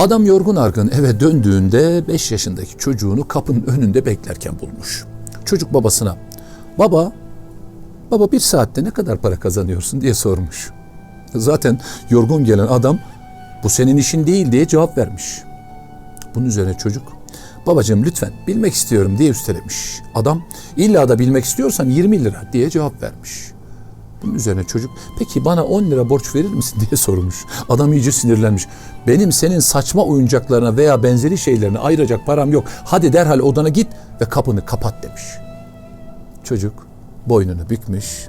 Adam yorgun argın eve döndüğünde 5 yaşındaki çocuğunu kapının önünde beklerken bulmuş. Çocuk babasına baba baba bir saatte ne kadar para kazanıyorsun diye sormuş. Zaten yorgun gelen adam bu senin işin değil diye cevap vermiş. Bunun üzerine çocuk babacığım lütfen bilmek istiyorum diye üstelemiş. Adam illa da bilmek istiyorsan 20 lira diye cevap vermiş. Bunun üzerine çocuk peki bana 10 lira borç verir misin diye sormuş. Adam iyice sinirlenmiş. Benim senin saçma oyuncaklarına veya benzeri şeylerine ayıracak param yok. Hadi derhal odana git ve kapını kapat demiş. Çocuk boynunu bükmüş,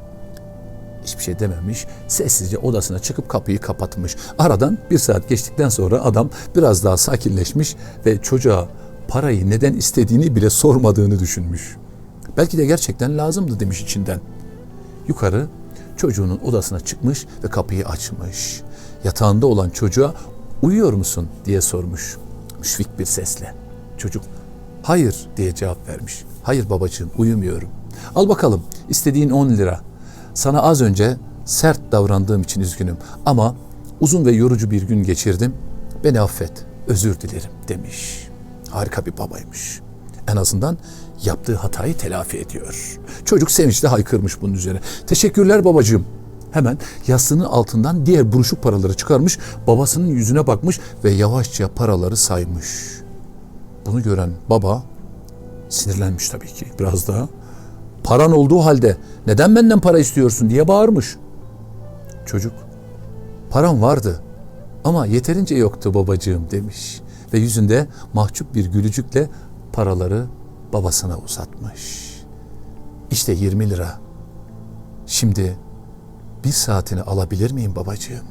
hiçbir şey dememiş. Sessizce odasına çıkıp kapıyı kapatmış. Aradan bir saat geçtikten sonra adam biraz daha sakinleşmiş ve çocuğa parayı neden istediğini bile sormadığını düşünmüş. Belki de gerçekten lazımdı demiş içinden. Yukarı çocuğunun odasına çıkmış ve kapıyı açmış. Yatağında olan çocuğa uyuyor musun diye sormuş. Müşfik bir sesle. Çocuk hayır diye cevap vermiş. Hayır babacığım uyumuyorum. Al bakalım istediğin 10 lira. Sana az önce sert davrandığım için üzgünüm ama uzun ve yorucu bir gün geçirdim. Beni affet, özür dilerim demiş. Harika bir babaymış. En azından yaptığı hatayı telafi ediyor. Çocuk sevinçle haykırmış bunun üzerine. Teşekkürler babacığım. Hemen yastığının altından diğer buruşuk paraları çıkarmış, babasının yüzüne bakmış ve yavaşça paraları saymış. Bunu gören baba sinirlenmiş tabii ki biraz daha. Paran olduğu halde neden benden para istiyorsun diye bağırmış. Çocuk param vardı ama yeterince yoktu babacığım demiş ve yüzünde mahcup bir gülücükle paraları babasına uzatmış. İşte 20 lira. Şimdi bir saatini alabilir miyim babacığım?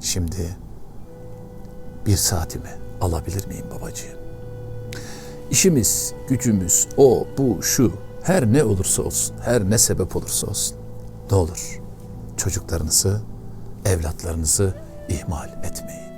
Şimdi bir saatimi alabilir miyim babacığım? İşimiz, gücümüz, o, bu, şu, her ne olursa olsun, her ne sebep olursa olsun. Ne olur çocuklarınızı, evlatlarınızı ihmal etmeyin.